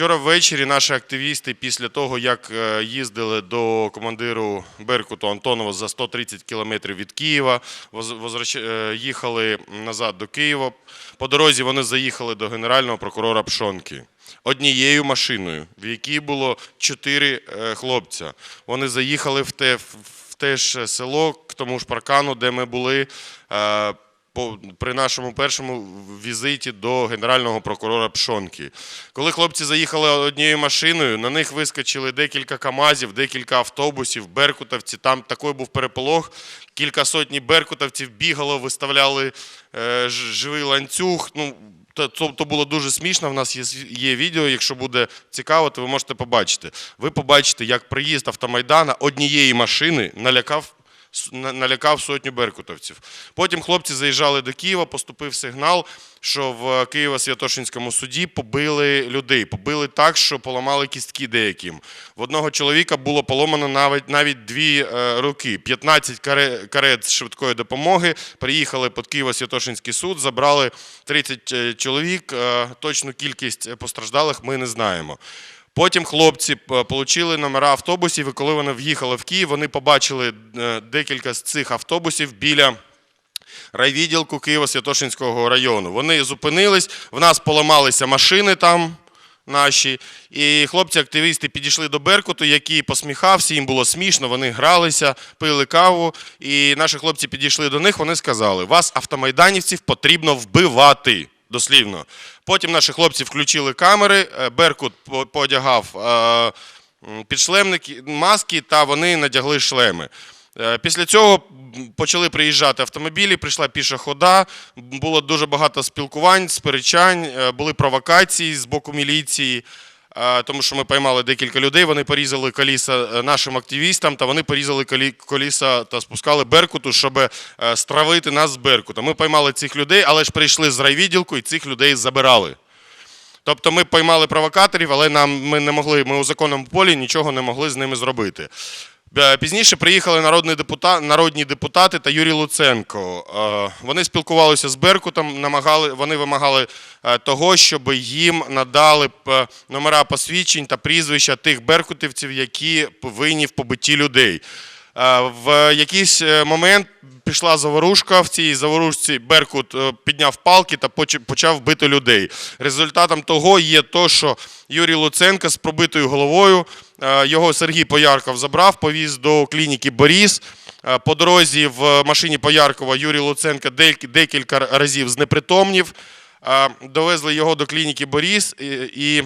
Вчора ввечері наші активісти, після того як е, їздили до командиру Беркуту Антонова за 130 кілометрів від Києва, е, їхали назад до Києва. По дорозі вони заїхали до генерального прокурора Пшонки. Однією машиною, в якій було чотири е, хлопця. Вони заїхали в те, в те ж село, к тому ж паркану, де ми були. По, при нашому першому візиті до генерального прокурора Пшонки. Коли хлопці заїхали однією машиною, на них вискочили декілька КАМАЗів, декілька автобусів, беркутовці. Там такий був переполох. Кілька сотні беркутовців бігало, виставляли е, живий ланцюг. Ну, то, то, було дуже смішно. В нас є, є відео. Якщо буде цікаво, то ви можете побачити. Ви побачите, як приїзд автомайдана однієї машини налякав налякав сотню беркутовців. Потім хлопці заїжджали до Києва, поступив сигнал, що в Києво-Святошинському суді побили людей. Побили так, що поламали кістки деяким. В одного чоловіка було поломано навіть, навіть дві е, руки. 15 каре- карет швидкої допомоги приїхали під Києво-Святошинський суд, забрали 30 е, чоловік. Е, Точну кількість постраждалих ми не знаємо. Потім хлопці отримали номера автобусів, і коли вони в'їхали в Київ, вони побачили е, декілька з цих автобусів біля райвідділку Києво-Святошинського району. Вони зупинились, в нас поламалися машини там. Наші і хлопці-активісти підійшли до Беркуту, який посміхався, їм було смішно, вони гралися, пили каву. І наші хлопці підійшли до них. Вони сказали: вас, автомайданівців, потрібно вбивати. Дослівно. Потім наші хлопці включили камери, е, Беркут подягав е, підшлемники, маски, та вони надягли шлеми. Е, Після цього почали приїжджати автомобілі, прийшла піша хода, було дуже багато спілкувань, сперечань, були провокації з боку міліції. Тому що ми поймали декілька людей, вони порізали коліса е, нашим активістам, та вони порізали колі- коліса та спускали Беркуту, щоб е, стравити нас з Беркута. Ми поймали цих людей, але ж прийшли з райвідділку і цих людей забирали. Тобто ми поймали провокаторів, але нам ми не могли, ми у законному полі нічого не могли з ними зробити. Е, Пізніше приїхали народні, депута, народні депутати та Юрій Луценко. Е, Вони спілкувалися з Беркутом, намагали, вони вимагали е, того, щоб їм надали номера посвідчень та прізвища тих беркутівців, які винні в побитті людей. В якийсь момент пішла заворушка. В цій заворушці Беркут е, підняв палки та поч- почав бити людей. Результатом того є то, що Юрій Луценко з пробитою головою, е, його Сергій Поярков забрав, повіз до клініки Боріс. Е, По дорозі в машині Пояркова Юрій Луценко декілька разів знепритомнів. Довезли його до клініки Боріс і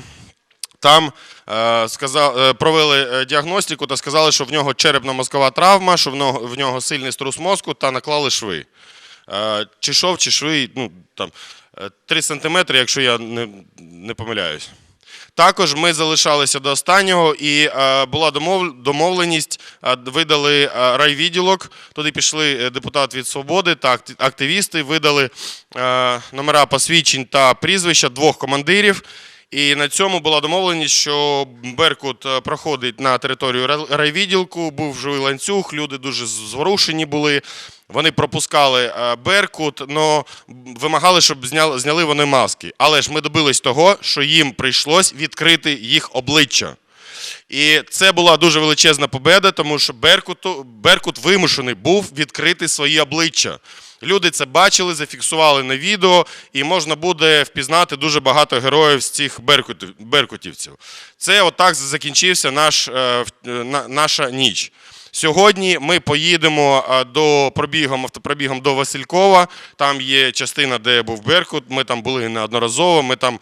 там е, е, провели е, діагностику та сказали, що в нього черепно-мозкова травма, що в нього, сильний струс мозку та наклали шви. Чи шов, чи шви, ну, там, 3 сантиметри, якщо я не, помиляюсь. Також ми залишалися до останнього, і була домов, домовленість, видали райвідділок. Туди пішли депутат від свободи та активісти, видали номера посвідчень та прізвища двох командирів. І на цьому була домовленість, що Беркут е, проходить на територію рай- райвідділку, був живий ланцюг, люди дуже зворушені були. Вони пропускали е, Беркут, але вимагали, щоб зняли вони маски. Але ж ми добились того, що їм прийшлось відкрити їх обличчя. І це була дуже величезна победа, тому що Беркуту, Беркут вимушений був відкрити свої обличчя. Люди це бачили, зафіксували на відео, і можна буде впізнати дуже багато героїв з цих беркутів, беркутівців. Це отак закінчився наш, е, е, на- наша ніч. Сьогодні ми поїдемо е, до пробігом, автопробігом до Василькова. Там є частина, де був Беркут. Ми там були неодноразово. Ми там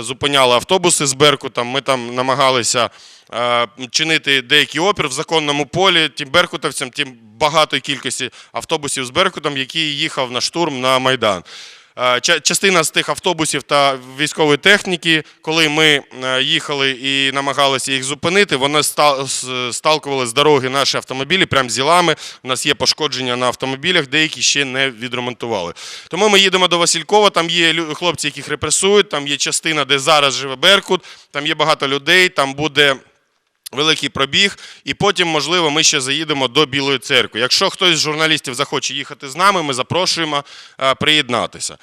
зупиняли автобуси з Беркутом. Ми там намагалися е, чинити деякий опір в законному полі тим беркутовцям, тим багатої кількості автобусів з Беркутом, який їхав на штурм на Майдан. Е, Частина з тих автобусів та військової техніки, коли ми е, їхали і намагалися їх зупинити, вони сталкували з дороги наші автомобілі прямо з зілами. У нас є пошкодження на автомобілях, деякі ще не відремонтували. Тому ми їдемо до Василькова. Там є хлопці, яких репресують. Там є частина, де зараз живе Беркут. Там є багато людей. Там буде великий пробіг, і потім, можливо, ми ще заїдемо до Білої церкви. Якщо хтось з журналістів захоче їхати з нами, ми запрошуємо е, приєднатися.